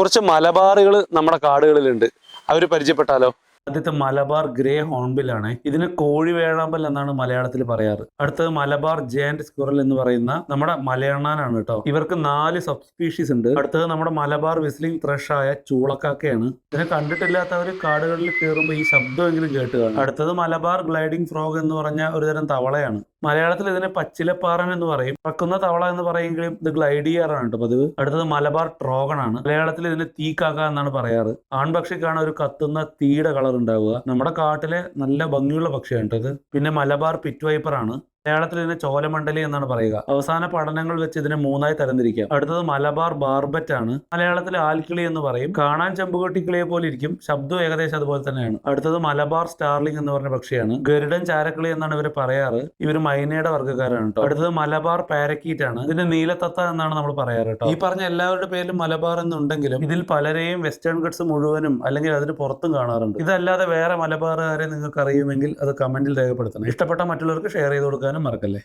കുറച്ച് മലബാറുകൾ നമ്മുടെ കാടുകളിലുണ്ട്. അവർ പരിചയപ്പെട്ടാലോ? ആദ്യത്തെ മലബാർ ഗ്രേ ഹോൺബിലാണ്. ഇതിന് കോഴി വേഴാമ്പൽ എന്നാണ് മലയാളത്തിൽ പറയാറ്. അടുത്തത് മലബാർ ജയന്റ് സ്ക്വറൽ എന്ന് പറയുന്ന നമ്മുടെ മലയണ്ണാനാണ് കേട്ടോ. ഇവർക്ക് നാല് സബ് സ്പീഷീസ് ഉണ്ട്. അടുത്തത് നമ്മുടെ മലബാർ വിസ്ലിംഗ് ത്രഷ് ആയ ചൂളക്കാക്കയാണ്. ഇതിനെ കണ്ടിട്ടില്ലാത്തവർ കാടുകളിൽ കയറുമ്പോൾ ഈ ശബ്ദമെങ്കിലും കേട്ട് കാണും അടുത്തത് മലബാർ ഗ്ലൈഡിംഗ് ഫ്രോഗ് എന്ന് പറഞ്ഞ ഒരു തരം തവളയാണ്. മലയാളത്തിൽ ഇതിനെ പച്ചിലപ്പാറൻ എന്ന് പറയും. പറക്കുന്ന തവള എന്ന് പറയുമെങ്കിലും ഇത് ഗ്ലൈഡ് ചെയ്യാറാണ് കേട്ടോ പതിവ്. അടുത്തത് മലബാർ ട്രോഗൺ ആണ് മലയാളത്തിൽ ഇതിനെ തീക്കാക്ക എന്നാണ് പറയാറ്. ആൺപക്ഷിക്കാണ് ഒരു കത്തുന്ന തീയുടെ കളർ ഉണ്ടാവുക. നമ്മുടെ കാട്ടിലെ നല്ല ഭംഗിയുള്ള പക്ഷിയാണ് ഇത്. പിന്നെ മലബാർ പിറ്റ് വൈപ്പർ ആണ്. മലയാളത്തിൽ ഇതിനെ ചോലമണ്ഡലി എന്നാണ് പറയുക. അവസാന പഠനങ്ങൾ വെച്ച് ഇതിനെ മൂന്നായി തരംതിരിക്കാം. അടുത്തത് മലബാർ ബാർബറ്റ് ആണ്. മലയാളത്തിൽ ആൽക്കിളി എന്ന് പറയും. കാണാൻ ചെമ്പുകൊട്ടിക്കിളിയെ പോലെ ഇരിക്കും. ശബ്ദം ഏകദേശം അതുപോലെ തന്നെയാണ്. അടുത്തത് മലബാർ സ്റ്റാർലിംഗ് എന്ന് പറഞ്ഞ പക്ഷിയാണ്. ഗരുഡൻ ചാരക്കിളി എന്നാണ് ഇവർ പറയാറ്. ഇവർ മൈനയുടെ വർഗക്കാരാണ് കേട്ടോ. അടുത്തത് മലബാർ പാരക്കീറ്റ് ആണ്. ഇതിന്റെ നീലത്തത്ത എന്നാണ് നമ്മൾ പറയാറ് കേട്ടോ. ഈ പറഞ്ഞ എല്ലാവരുടെ പേരിലും മലബാർ എന്നുണ്ടെങ്കിലും ഇതിൽ പലരെയും വെസ്റ്റേൺ ഗഡ്സ് മുഴുവനും അല്ലെങ്കിൽ അതിന് പുറത്തും കാണാറുണ്ട്. ഇതല്ലാതെ വേറെ മലബാറുകാരെ നിങ്ങൾക്ക് അറിയുമെങ്കിൽ അത് കമന്റിൽ രേഖപ്പെടുത്തണം. ഇഷ്ടപ്പെട്ട മറ്റുള്ളവർക്ക് ഷെയർ ചെയ്ത് കൊടുക്കാനും മറക്കല്ലേ?